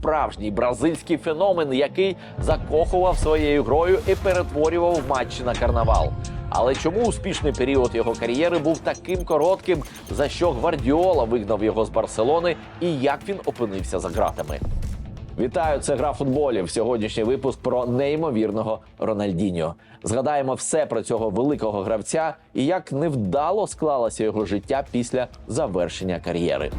Справжній бразильський феномен, який закохував своєю грою і перетворював матчі на карнавал. Але чому успішний період його кар'єри був таким коротким, за що Гвардіола вигнав його з Барселони, і як він опинився за ґратами? Вітаю, це гра футболів. Сьогоднішній випуск про неймовірного Рональдіньо. Згадаємо все про цього великого гравця і як невдало склалося його життя після завершення кар'єри.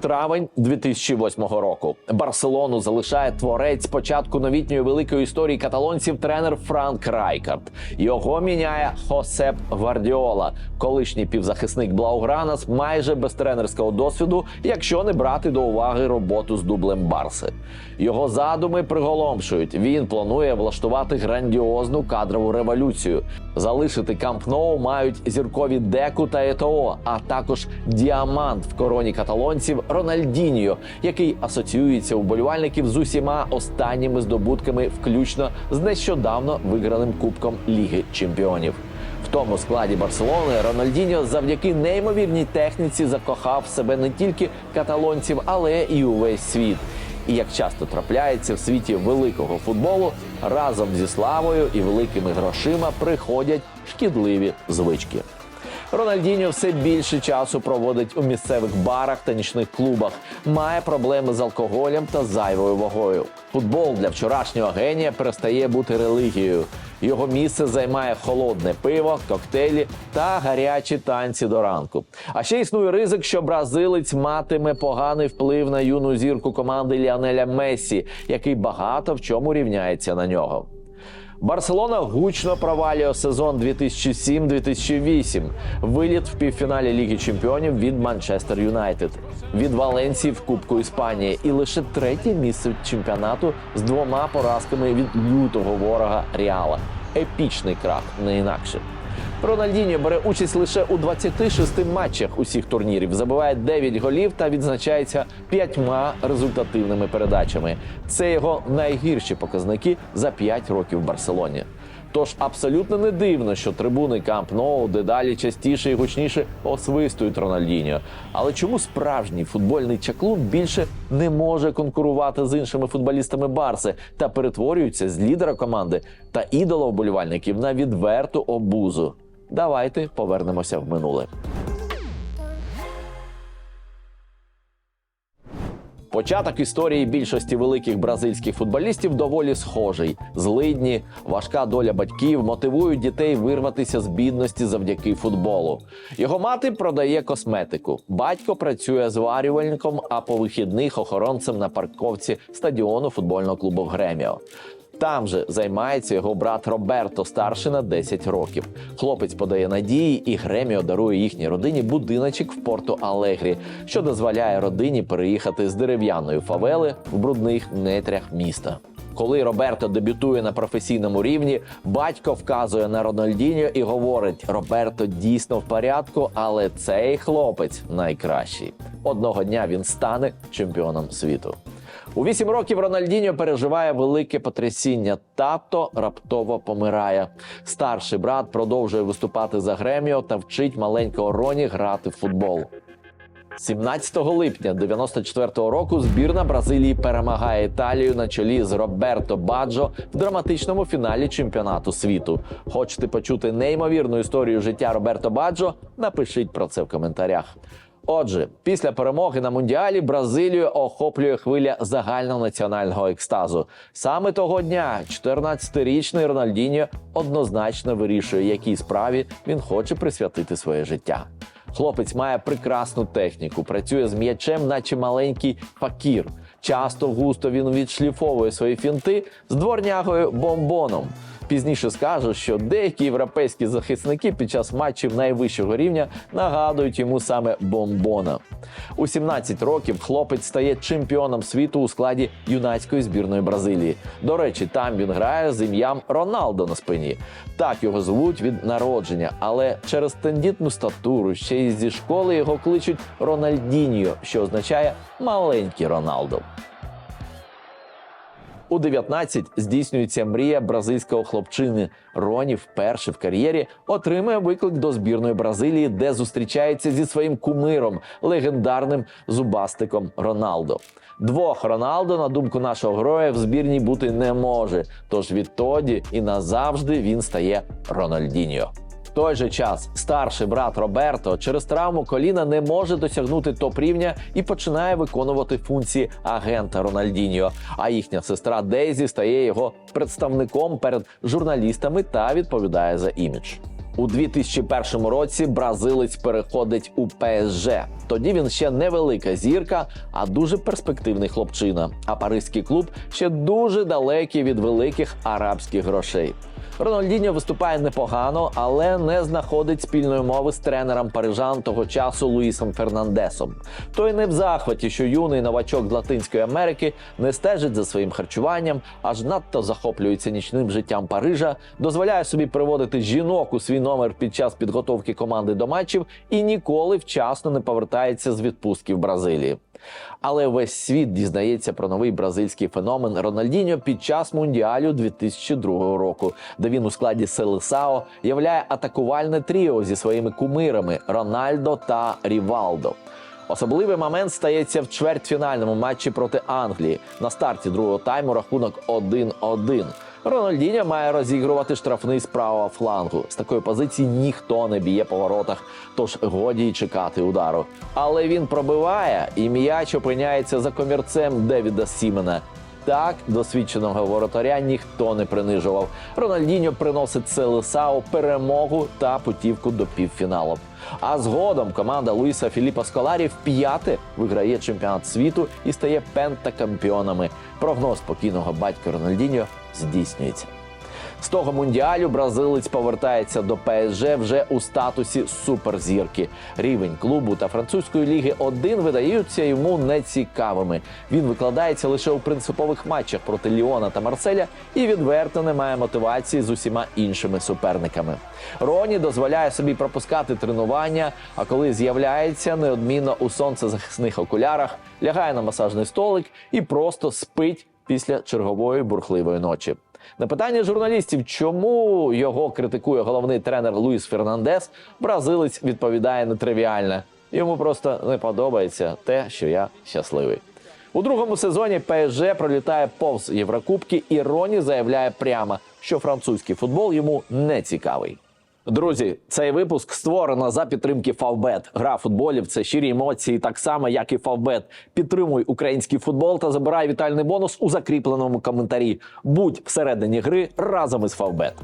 Травень 2008 року Барселону залишає творець початку новітньої великої історії каталонців тренер Франк Райкард. Його міняє Хосеп Гвардіола, колишній півзахисник Блаугранас, майже без тренерського досвіду, якщо не брати до уваги роботу з дублем Барси. Його задуми приголомшують. Він планує влаштувати грандіозну кадрову революцію. Залишити Камп Ноу мають зіркові Деку та Етоо, а також діамант в короні каталонців Рональдіньо, який асоціюється у болівальників з усіма останніми здобутками, включно з нещодавно виграним Кубком Ліги Чемпіонів. В тому складі Барселони Рональдіньо завдяки неймовірній техніці закохав себе не тільки каталонців, але і увесь світ. І як часто трапляється в світі великого футболу, разом зі славою і великими грошима приходять шкідливі звички. Рональдіньо все більше часу проводить у місцевих барах та нічних клубах, має проблеми з алкоголем та зайвою вагою. Футбол для вчорашнього генія перестає бути релігією. Його місце займає холодне пиво, коктейлі та гарячі танці до ранку. А ще існує ризик, що бразилець матиме поганий вплив на юну зірку команди Ліанеля Мессі, який багато в чому рівняється на нього. Барселона гучно провалює сезон 2007-2008. Виліт в півфіналі Ліги Чемпіонів від Манчестер Юнайтед, від Валенсії в Кубку Іспанії і лише третє місце чемпіонату з двома поразками від лютого ворога Реала. Епічний крах, не інакше. Рональдіньо бере участь лише у 26 матчах усіх турнірів, забиває 9 голів та відзначається п'ятьма результативними передачами. Це його найгірші показники за 5 років в Барселоні. Тож абсолютно не дивно, що трибуни Камп Ноу дедалі частіше і гучніше освистують Рональдіньо. Але чому справжній футбольний чаклун більше не може конкурувати з іншими футболістами Барси та перетворюється з лідера команди та ідола вболівальників на відверту обузу? Давайте повернемося в минуле. Початок історії більшості великих бразильських футболістів доволі схожий. Злидні, важка доля батьків мотивують дітей вирватися з бідності завдяки футболу. Його мати продає косметику. Батько працює зварювальником, а по вихідних охоронцем на парковці стадіону футбольного клубу Греміо. Там же займається його брат Роберто, старший на 10 років. Хлопець подає надії, і Греміо дарує їхній родині будиночок в порту Алегрі, що дозволяє родині переїхати з дерев'яної фавели в брудних нетрях міста. Коли Роберто дебютує на професійному рівні, батько вказує на Рональдіньо і говорить: Роберто дійсно в порядку, але цей хлопець найкращий. Одного дня він стане чемпіоном світу. У вісім років Рональдіньо переживає велике потрясіння. Тато раптово помирає. Старший брат продовжує виступати за Греміо та вчить маленького Роні грати в футбол. 17 липня 94-го року збірна Бразилії перемагає Італію на чолі з Роберто Баджо в драматичному фіналі чемпіонату світу. Хочете почути неймовірну історію життя Роберто Баджо? Напишіть про це в коментарях. Отже, після перемоги на мундіалі Бразилію охоплює хвиля загальнонаціонального екстазу. Саме того дня 14-річний Рональдіньо однозначно вирішує, якій справі він хоче присвятити своє життя. Хлопець має прекрасну техніку, працює з м'ячем, наче маленький факір. Часто густо він відшліфовує свої фінти з дворнягою бомбоном. Пізніше скажу, що деякі європейські захисники під час матчів найвищого рівня нагадують йому саме бомбона. У 17 років хлопець стає чемпіоном світу у складі юнацької збірної Бразилії. До речі, там він грає з ім'ям Роналдо на спині. Так його звуть від народження, але через тендітну статуру ще й зі школи його кличуть Рональдіньо, що означає маленький Роналдо. У 19 здійснюється мрія бразильського хлопчини. Роні вперше в кар'єрі отримує виклик до збірної Бразилії, де зустрічається зі своїм кумиром, легендарним зубастиком Роналдо. Двох Роналдо, на думку нашого героя, в збірній бути не може. Тож відтоді і назавжди він стає Рональдіньо. Той же час старший брат Роберто через травму коліна не може досягнути топ-рівня і починає виконувати функції агента Рональдіньо. А їхня сестра Дейзі стає його представником перед журналістами та відповідає за імідж. У 2001 році бразилець переходить у ПСЖ. Тоді він ще невелика зірка, а дуже перспективний хлопчина. А паризький клуб ще дуже далекий від великих арабських грошей. Рональдіньо виступає непогано, але не знаходить спільної мови з тренером парижан того часу Луїсом Фернандесом. Той не в захваті, що юний новачок з Латинської Америки не стежить за своїм харчуванням, аж надто захоплюється нічним життям Парижа, дозволяє собі приводити жінок у свій номер під час підготовки команди до матчів і ніколи вчасно не повертається з відпустки в Бразилії. Але весь світ дізнається про новий бразильський феномен Рональдіньо під час мундіалю 2002 року, де він у складі Селесао являє атакувальне тріо зі своїми кумирами Рональдо та Рівалдо. Особливий момент стається в чвертьфінальному матчі проти Англії. На старті другого тайму рахунок 1-1. Рональдіньо має розігрувати штрафний з правого флангу. З такої позиції ніхто не б'є по воротах, тож годі й чекати удару. Але він пробиває, і м'яч опиняється за комірцем Девіда Сімена. Так досвідченого воротаря ніхто не принижував. Рональдіньо приносить Селесао перемогу та путівку до півфіналу. А згодом команда Луїса Філіпа Сколарі вп'яте виграє чемпіонат світу і стає пентакампіонами. Прогноз покійного батька Рональдіньо здійснюється. З того мундіалю бразилець повертається до ПСЖ вже у статусі суперзірки. Рівень клубу та французької ліги 1 видаються йому нецікавими. Він викладається лише у принципових матчах проти Ліона та Марселя і відверто не має мотивації з усіма іншими суперниками. Роні дозволяє собі пропускати тренування, а коли з'являється неодмінно у сонцезахисних окулярах, лягає на масажний столик і просто спить після чергової бурхливої ночі. На питання журналістів, чому його критикує головний тренер Луїс Фернандес, бразилець відповідає нетривіально. Йому просто не подобається те, що я щасливий. У другому сезоні ПСЖ пролітає повз Єврокубки, і Роні заявляє прямо, що французький футбол йому не цікавий. Друзі, цей випуск створено за підтримки Фавбет. Гра футболів це щирі емоції, так само як і Фавбет. Підтримуй український футбол та забирай вітальний бонус у закріпленому коментарі. Будь всередині гри разом із Фавбет.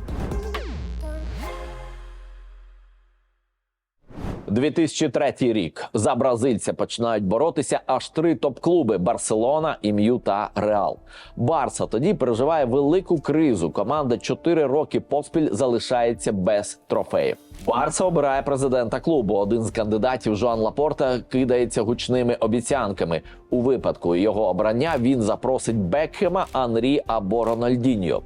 2003 рік за бразильця починають боротися аж три топ-клуби: Барселона, Ім'ю та Реал. Барса тоді переживає велику кризу. Команда 4 роки поспіль залишається без трофеїв. Барса обирає президента клубу. Один з кандидатів Жоан Лапорта кидається гучними обіцянками. У випадку його обрання він запросить Бекхема, Анрі або Рональдіньо.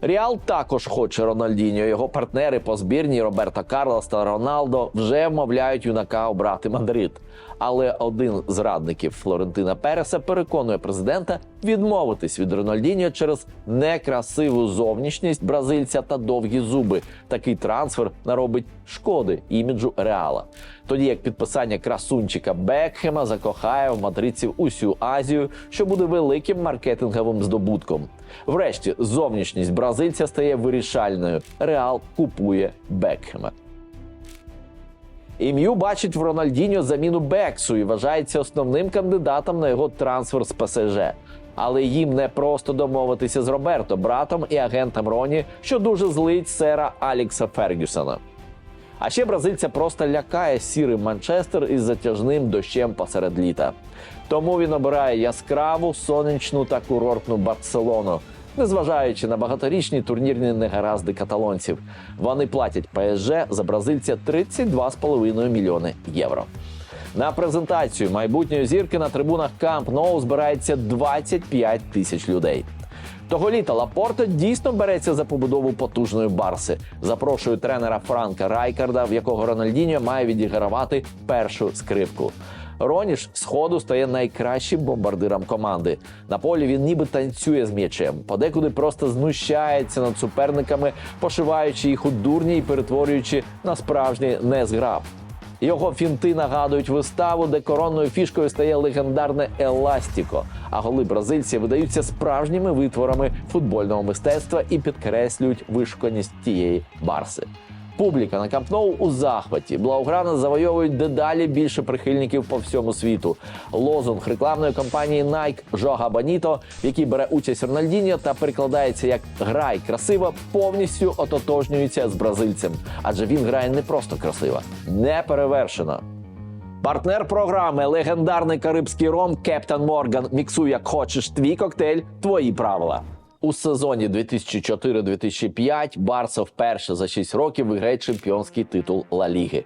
Реал також хоче Рональдіньо. Його партнери по збірні Роберта Карлос та Роналдо вже вмовляють юнака обрати Мадрид. Але один з радників Флорентина Переса переконує президента відмовитись від Рональдіньо через некрасиву зовнішність бразильця та довгі зуби. Такий трансфер наробить шкоди іміджу Реала. Тоді як підписання красунчика Бекхема закохає в мадридців усю Азію, що буде великим маркетинговим здобутком. Врешті зовнішність бразильця стає вирішальною. Реал купує Бекхема. Ім'ю бачить в Рональдіньо заміну Бексу і вважається основним кандидатом на його трансфер з ПСЖ. Але їм не просто домовитися з Роберто, братом і агентом Роні, що дуже злить сера Алікса Фергюсона. А ще бразильця просто лякає сірий Манчестер із затяжним дощем посеред літа. Тому він обирає яскраву, сонячну та курортну Барселону, незважаючи на багаторічні турнірні негаразди каталонців. Вони платять ПСЖ за бразильця 32,5 мільйони євро. На презентацію майбутньої зірки на трибунах Камп Ноу збирається 25 тисяч людей. Того літа Лапорта дійсно береться за побудову потужної барси. Запрошує тренера Франка Райкарда, в якого Рональдіньо має відігравати першу скрипку. Роніш сходу стає найкращим бомбардиром команди. На полі він ніби танцює з м'ячем, подекуди просто знущається над суперниками, пошиваючи їх у дурні і перетворюючи на справжній незграб. Його фінти нагадують виставу, де коронною фішкою стає легендарне Еластіко. А голи бразильців видаються справжніми витворами футбольного мистецтва і підкреслюють вишуканість тієї барси. Публіка на Камп Ноу у захваті. Блауграна завойовують дедалі більше прихильників по всьому світу. Лозунг рекламної кампанії Nike Жога Баніто, в якій бере участь Рональдіньо та перекладається як Грай красиво, повністю ототожнюється з бразильцем. Адже він грає не просто красиво, не перевершено. Партнер програми легендарний карибський ром Кептен Морган. Міксуй як хочеш твій коктейль, твої правила. У сезоні 2004-2005 Барса вперше за 6 років виграє чемпіонський титул Ла Ліги.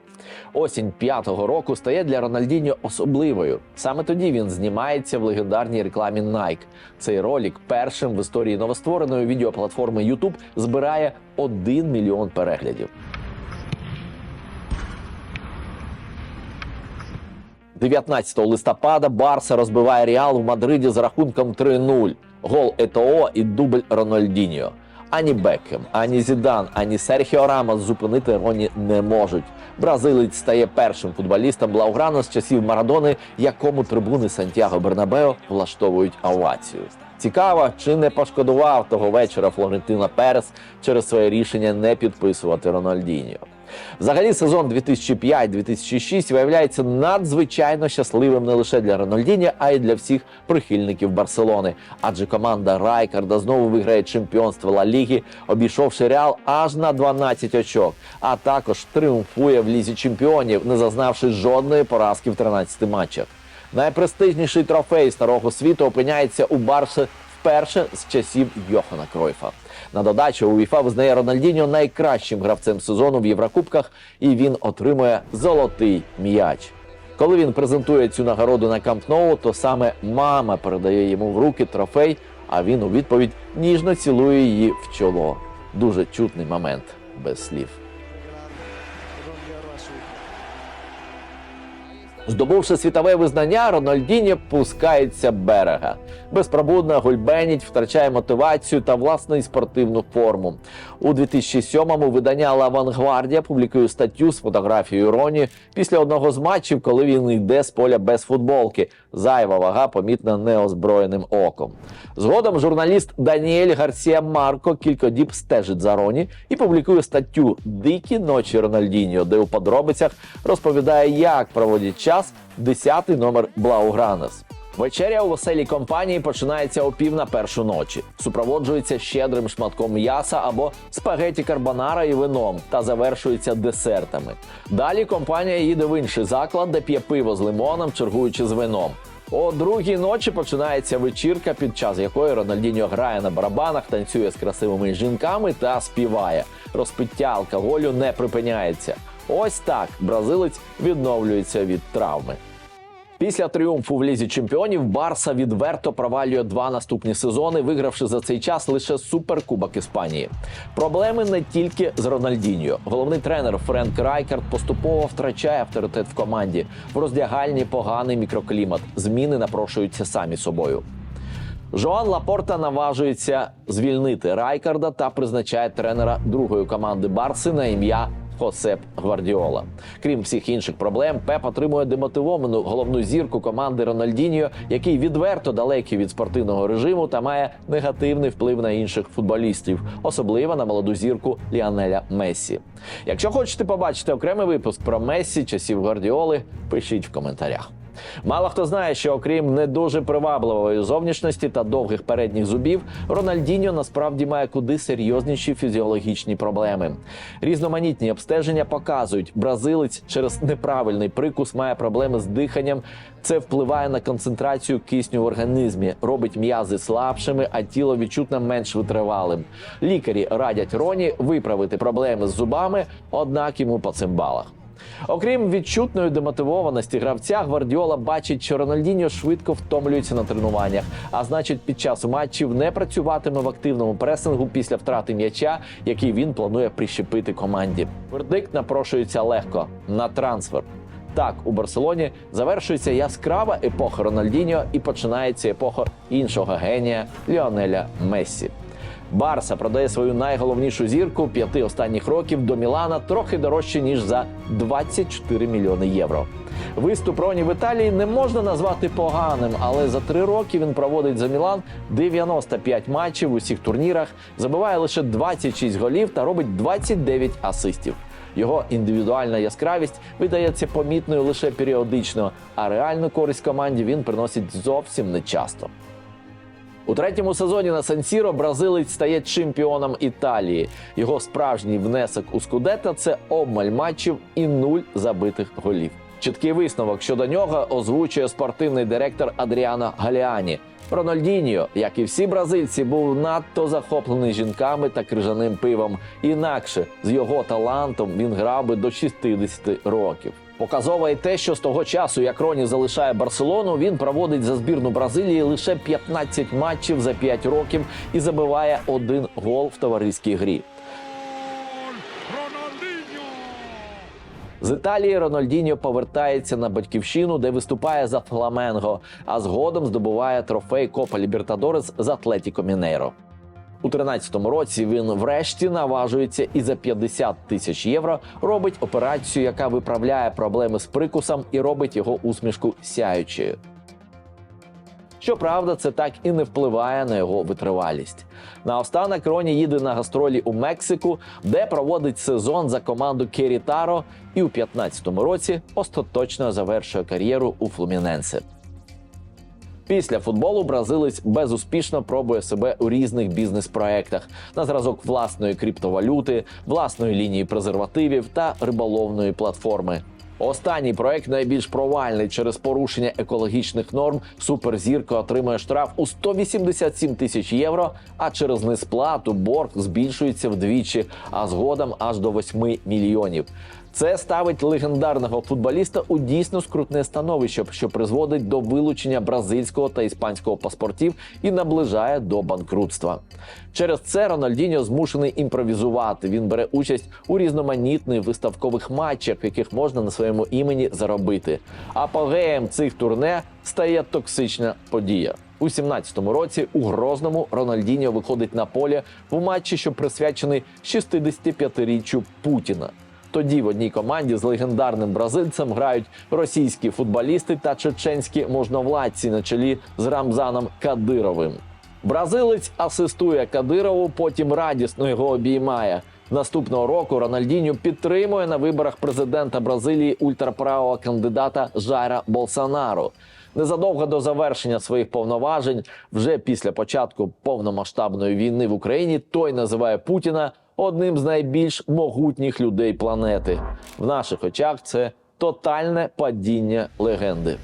Осінь п'ятого року стає для Рональдіньо особливою. Саме тоді він знімається в легендарній рекламі Nike. Цей ролик першим в історії новоствореної відеоплатформи YouTube збирає 1 мільйон переглядів. 19 листопада Барса розбиває Реал в Мадриді з рахунком 3-0. Гол ЕТО і дубль Рональдіньо. Ані Бекхем, ані Зідан, ані Серхіо Рамос зупинити Роні не можуть. Бразилець стає першим футболістом Блауграна з часів Марадони, якому трибуни Сантьяго Бернабео влаштовують овацію. Цікаво, чи не пошкодував того вечора Флорентина Перес через своє рішення не підписувати Рональдіньо. Взагалі, сезон 2005-2006 виявляється надзвичайно щасливим не лише для Рональдіння, а й для всіх прихильників Барселони. Адже команда Райкарда знову виграє чемпіонство Ла Ліги, обійшовши Реал аж на 12 очок, а також тріумфує в лізі чемпіонів, не зазнавши жодної поразки в 13 матчах. Найпрестижніший трофей старого світу опиняється у Барси вперше з часів Йохана Кройфа. На додачу УЄФА визнає Рональдіньо найкращим гравцем сезону в Єврокубках, і він отримує золотий м'яч. Коли він презентує цю нагороду на Камп Ноу, то саме мама передає йому в руки трофей, а він у відповідь ніжно цілує її в чоло. Дуже чутний момент без слів. Здобувши світове визнання, Рональдіньо пускається берега. Безпробудно гульбеніть, втрачає мотивацію та власну спортивну форму. У 2007-му видання «Ла Вангвардія» публікує статтю з фотографією Роні після одного з матчів, коли він йде з поля без футболки. Зайва вага помітна неозброєним оком. Згодом журналіст Даніель Гарсія Марко кілька діб стежить за Роні і публікує статтю Дикі ночі Рональдіньо, де у подробицях розповідає, як проводять час 10-й номер Блаугранес. Вечеря у веселій компанії починається о пів на першу ночі. Супроводжується щедрим шматком м'яса або спагеті карбонара і вином та завершується десертами. Далі компанія їде в інший заклад, де п'є пиво з лимоном, чергуючи з вином. О другій ночі починається вечірка, під час якої Рональдіньо грає на барабанах, танцює з красивими жінками та співає. Розпиття алкоголю не припиняється. Ось так бразилець відновлюється від травми. Після тріумфу в лізі чемпіонів Барса відверто провалює два наступні сезони, вигравши за цей час лише суперкубок Іспанії. Проблеми не тільки з Рональдіньо. Головний тренер Френк Райкард поступово втрачає авторитет в команді. В роздягальні поганий мікроклімат. Зміни напрошуються самі собою. Жоан Лапорта наважується звільнити Райкарда та призначає тренера другої команди Барси на ім'я Хосеп Гвардіола. Крім всіх інших проблем, Пеп отримує демотивовану головну зірку команди Рональдіньо, який відверто далекий від спортивного режиму та має негативний вплив на інших футболістів, особливо на молоду зірку Ліанеля Мессі. Якщо хочете побачити окремий випуск про Мессі часів Гвардіоли, пишіть в коментарях. Мало хто знає, що окрім не дуже привабливої зовнішності та довгих передніх зубів, Рональдіньо насправді має куди серйозніші фізіологічні проблеми. Різноманітні обстеження показують, бразилець через неправильний прикус має проблеми з диханням. Це впливає на концентрацію кисню в організмі, робить м'язи слабшими, а тіло відчутно менш витривалим. Лікарі радять Роні виправити проблеми з зубами, однак йому по цим балах. Окрім відчутної демотивованості гравця, Гвардіола бачить, що Рональдіньо швидко втомлюється на тренуваннях, а значить, під час матчів не працюватиме в активному пресингу після втрати м'яча, який він планує прищепити команді. Вердикт напрошується легко на трансфер. Так, у Барселоні завершується яскрава епоха Рональдіньо і починається епоха іншого генія Ліонеля Мессі. Барса продає свою найголовнішу зірку п'яти останніх років до Мілана трохи дорожче ніж за 24 мільйони євро. Виступ Роні в Італії не можна назвати поганим, але за три роки він проводить за Мілан 95 матчів у всіх турнірах, забиває лише 26 голів та робить 29 асистів. Його індивідуальна яскравість видається помітною лише періодично, а реальну користь команді він приносить зовсім не часто. У третьому сезоні на Сан-Сіро бразилець стає чемпіоном Італії. Його справжній внесок у Скудетто – це обмаль матчів і нуль забитих голів. Чіткий висновок щодо нього озвучує спортивний директор Адріано Галіані. Рональдіньо, як і всі бразильці, був надто захоплений жінками та крижаним пивом. Інакше з його талантом він грав би до 60 років. Показово і те, що з того часу, як Роні залишає Барселону, він проводить за збірну Бразилії лише 15 матчів за 5 років і забиває один гол в товариській грі. З Італії Рональдіньо повертається на батьківщину, де виступає за Фламенго, а згодом здобуває трофей Копа Лібертадорес з Атлетіко Мінейро. У 13-му році він врешті наважується і за 50 тисяч євро робить операцію, яка виправляє проблеми з прикусом і робить його усмішку сяючою. Щоправда, це так і не впливає на його витривалість. Наостанок Роні їде на гастролі у Мексику, де проводить сезон за команду Керітаро, і у 15-му році остаточно завершує кар'єру у Флуміненсе. Після футболу бразилець безуспішно пробує себе у різних бізнес-проектах на зразок власної криптовалюти, власної лінії презервативів та риболовної платформи. Останній проект найбільш провальний через порушення екологічних норм. Суперзірка отримує штраф у 187 тисяч євро. А через несплату борг збільшується вдвічі, а згодом аж до 8 мільйонів. Це ставить легендарного футболіста у дійсно скрутне становище, що призводить до вилучення бразильського та іспанського паспортів і наближає до банкрутства. Через це Рональдіньо змушений імпровізувати. Він бере участь у різноманітних виставкових матчах, яких можна на своєму імені заробити. Апогеєм цих турне стає токсична подія. У 17-му році у Грозному Рональдіньо виходить на поле в матчі, що присвячений 65-річчю Путіна. Тоді в одній команді з легендарним бразильцем грають російські футболісти та чеченські можновладці на чолі з Рамзаном Кадировим. Бразилець асистує Кадирову, потім радісно його обіймає. Наступного року Рональдіньо підтримує на виборах президента Бразилії ультраправого кандидата Жайра Болсонару. Незадовго до завершення своїх повноважень, вже після початку повномасштабної війни в Україні, той називає Путіна одним з найбільш могутніх людей планети. В наших очах це тотальне падіння легенди.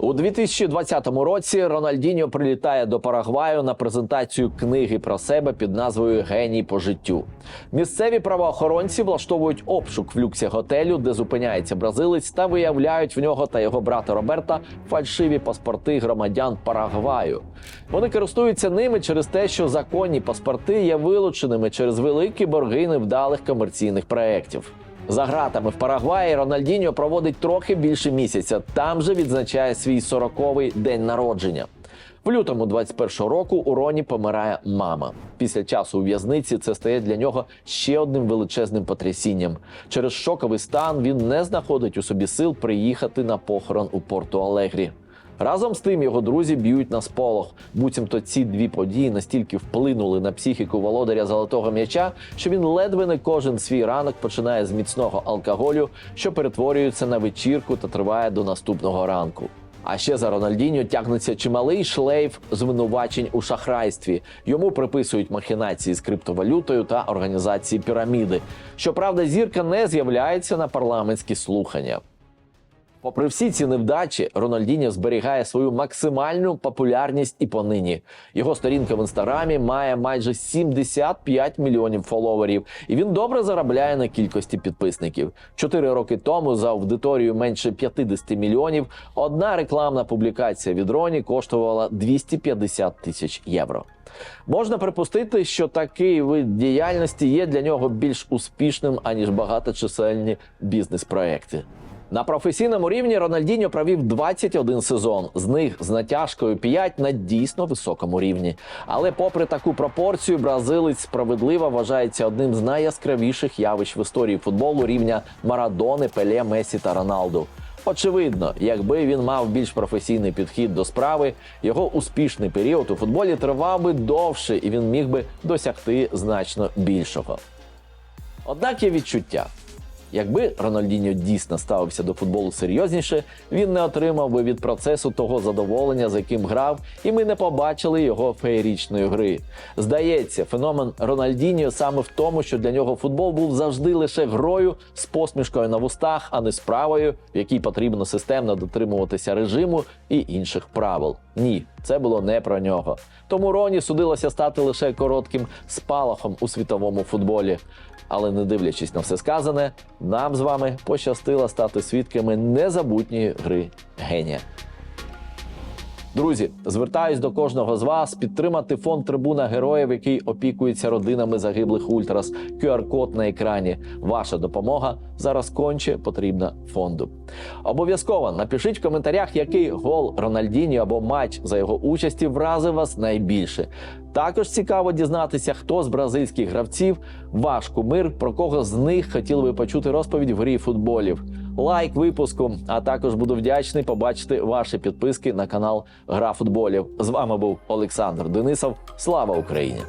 У 2020 році Рональдіньо прилітає до Парагваю на презентацію книги про себе під назвою Геній по життю. Місцеві правоохоронці влаштовують обшук в люксі готелю, де зупиняється бразилець, та виявляють в нього та його брата Роберта фальшиві паспорти громадян Парагваю. Вони користуються ними через те, що законні паспорти є вилученими через великі борги невдалих комерційних проєктів. За гратами в Парагваї Рональдіньо проводить трохи більше місяця. Там же відзначає свій 40-й день народження. В лютому 21-го року у Роні помирає мама. Після часу у в'язниці це стає для нього ще одним величезним потрясінням. Через шоковий стан він не знаходить у собі сил приїхати на похорон у Порту Алегрі. Разом з тим його друзі б'ють на сполох. Буцімто ці дві події настільки вплинули на психіку володаря золотого м'яча, що він ледве не кожен свій ранок починає з міцного алкоголю, що перетворюється на вечірку та триває до наступного ранку. А ще за Рональдіньо тягнеться чималий шлейф звинувачень у шахрайстві. Йому приписують махінації з криптовалютою та організації піраміди. Щоправда, зірка не з'являється на парламентські слухання. Попри всі ці невдачі, Рональдіньо зберігає свою максимальну популярність і понині. Його сторінка в інстаграмі має майже 75 мільйонів фоловерів, і він добре заробляє на кількості підписників. Чотири роки тому за аудиторію менше 50 мільйонів одна рекламна публікація від Роні коштувала 250 тисяч євро. Можна припустити, що такий вид діяльності є для нього більш успішним аніж багаточисельні бізнес-проекти. На професійному рівні Рональдіньо провів 21 сезон, з них з натяжкою 5 на дійсно високому рівні. Але, попри таку пропорцію, бразилець справедливо вважається одним з найяскравіших явищ в історії футболу рівня Марадони, Пеле, Месі та Роналду. Очевидно, якби він мав більш професійний підхід до справи, його успішний період у футболі тривав би довше, і він міг би досягти значно більшого. Однак є відчуття. Якби Рональдіньо дійсно ставився до футболу серйозніше, він не отримав би від процесу того задоволення, з яким грав, і ми не побачили його феєрічної гри. Здається, феномен Рональдіньо саме в тому, що для нього футбол був завжди лише грою з посмішкою на вустах, а не справою, в якій потрібно системно дотримуватися режиму і інших правил. Ні, це було не про нього. Тому Роні судилося стати лише коротким спалахом у світовому футболі. Але не дивлячись на все сказане, нам з вами пощастило стати свідками незабутньої гри генія. Друзі, звертаюсь до кожного з вас підтримати фонд Трибуна Героїв, який опікується родинами загиблих ультрас. QR-код на екрані. Ваша допомога зараз конче потрібна фонду. Обов'язково напишіть в коментарях, який гол Рональдіні або матч за його участі вразив вас найбільше. Також цікаво дізнатися, хто з бразильських гравців ваш кумир, про кого з них хотіли би почути розповідь в грі футболів. Лайк випуску, а також буду вдячний побачити ваші підписки на канал Гра футболів. З вами був Олександр Денисов. Слава Україні!